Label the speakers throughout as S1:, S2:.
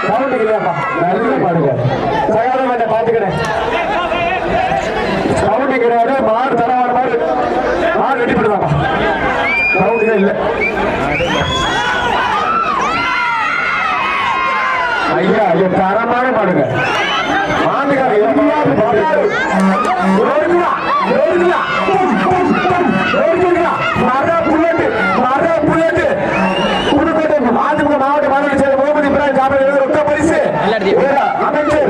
S1: Sound இல்லையாப்பா நல்லா பாடுங்க சகாதம் என்ன பாத்துக்கிறேன். சவுண்ட் கிடையாது மாடு தரவான மாடு மாடு வெட்டி ஐயா ஐயா தரமான பாடுங்க. மாட்டுக்கார எங்கேயாவது பாடாது ஓடுங்களா ஓடுங்களா ஓடுங்களா மர அமைச்சர்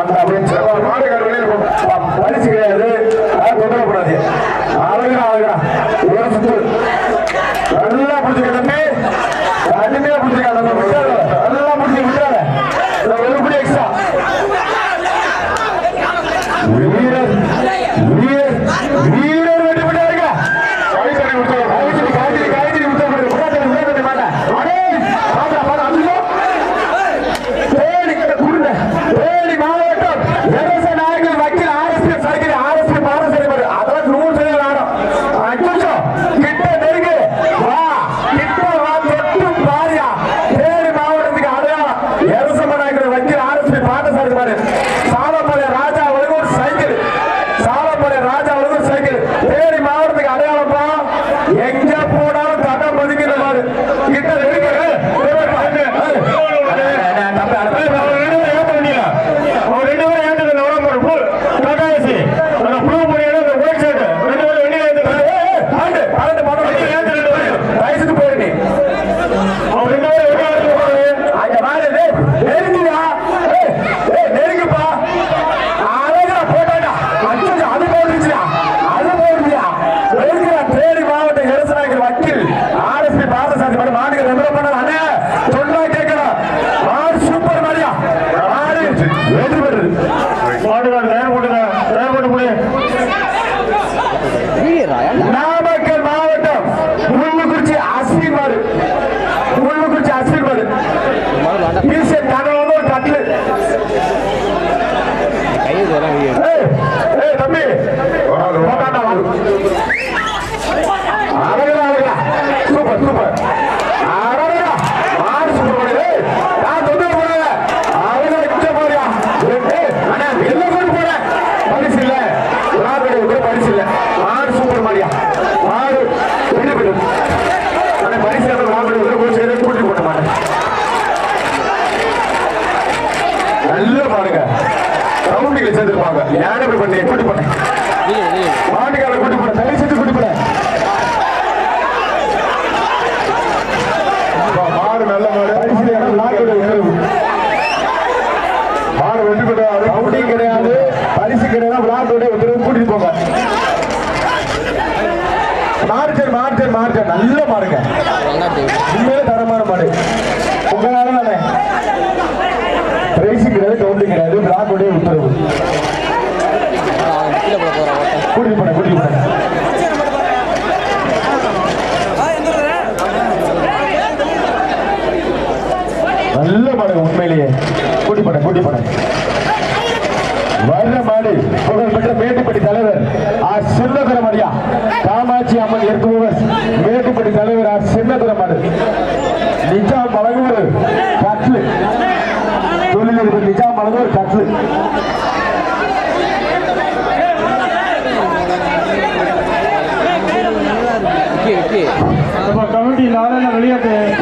S1: আমরা மாடு சூப்பர் மாடியா மாடு பரிசு அந்த வந்து ஒரு கூட்டி
S2: போட்ட
S1: மாட்டேன். நல்லா பாருங்க. ரவுண்டுகளை சேர்ந்துருப்பாங்க யாரும் இப்படி பண்ணி? கூட்டி போட்டேன். மாட்டுக்கால கூட்டி சேர்த்து கூட்டி போட மாடு நல்ல மாடு. மாடு வெற்றி கிடையாது ரவுண்டிங் கிடையாது. பரிசு கிடையாது. விளாட்டோட கூட்டிட்டு போங்க. மார்க்கர் மார்க்கர் மார்க்கர். நல்ல மாடுங்க. உண்மையில தரமான மாடு. உங்களால தானே பிரைஸும் கிடையாது. கவுண்டும் கிடையாது பிளாக்குடைய உத்தரவு கூட்டிட்டு போன கூட்டிட்டு போன நல்ல மாடு உண்மையிலேயே. கூட்டி போன கூட்டி போன ஒண்ணுமே தர மாட்டேன் நிஜாம் பழகும் கட்லு தொழிலதிபர் நிஜாம்
S2: பழகும் ஒரு கட்லு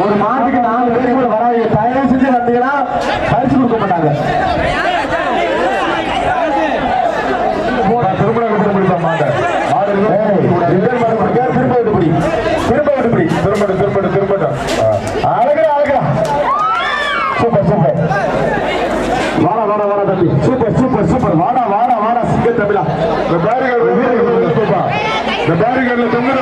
S1: ஒரு மாட்டுக்கு நாலு பேர் கூட வராது தயார் செஞ்சு வந்தீங்கன்னா பரிசு கொடுக்க மாட்டாங்க.
S3: திரும்ப விடுபடி திரும்படு திரும்படு திரும்படு அழகா அழகா சூப்பர் சூப்பர். வாடா வாடா வாடா தம்பி. Super super super. வாடா வாடா வாடா சிங்க தமிழா இந்த பேரிகார்டு
S1: இந்த பேரிகார்டுல தொங்குற